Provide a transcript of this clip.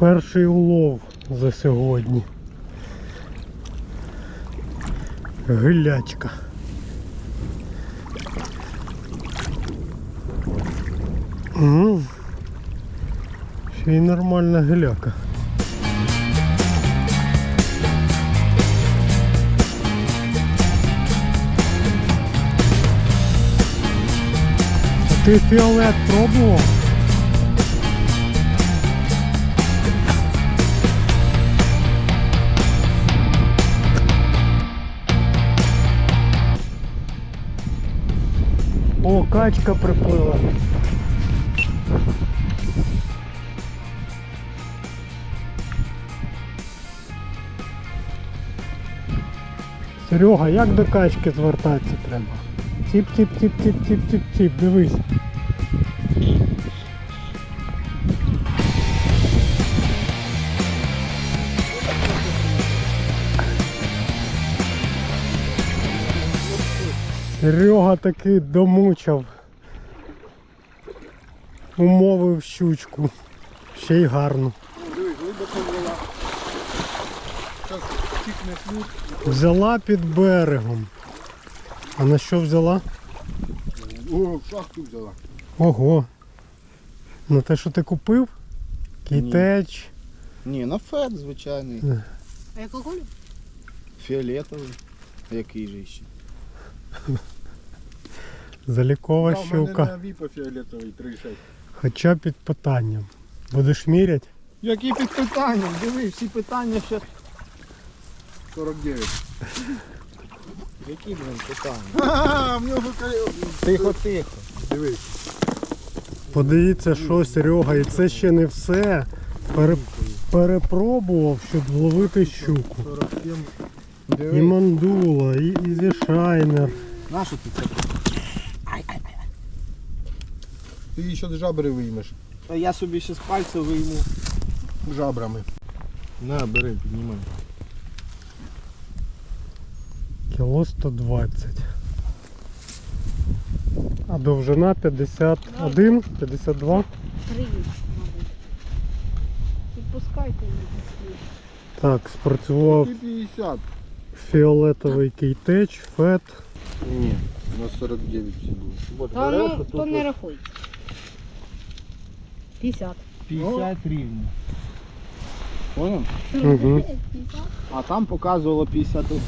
Перший улов за сьогодні. Гилячка. М, Ще й нормальна гиляка. А ти фіолет пробував? О, качка приплила. Серега, як до качки звертатися треба? Тіп-тіп-тіп-тіп-тіп-тіп-тіп, дивись. Серега таки домучав. Умовив щучку. Ще й гарно. Дивись, глибоко була. Зараз тікне слід. Взяла під берегом. А на що взяла? О, шахту взяла. Ого. На те, що ти купив? Кітеч. Ні, на фет звичайний. А яку кулю? Фіолетовий. Який же ще? Залікова Да, у мене щука. на віпа фіолетовий 3,6. Хоча під питанням. Будеш міряти? Які під питанням? Диви, всі питання ще 49. Які, блин, питання? А, в нього Тихо, тихо. Дивись. Подивіться, що Серега, і це ще не все. Пере... Перепробував, щоб зловити щуку. 47. І мандула, і, і зішайнер. Нащо ти це? Ти її ще з жабри виймеш. Та я собі ще з пальця вийму. Жабрами. На, бери, піднімай. Кіло 120. А довжина 51, 52. Три, мабуть. Відпускайте її. Так, спрацював 50. Фіолетовий кейтеч, фет. Ні, на 49 всі було. Та ну, то не от рахується. 50. 50 рівно. Понял? Угу. А там показувало 51.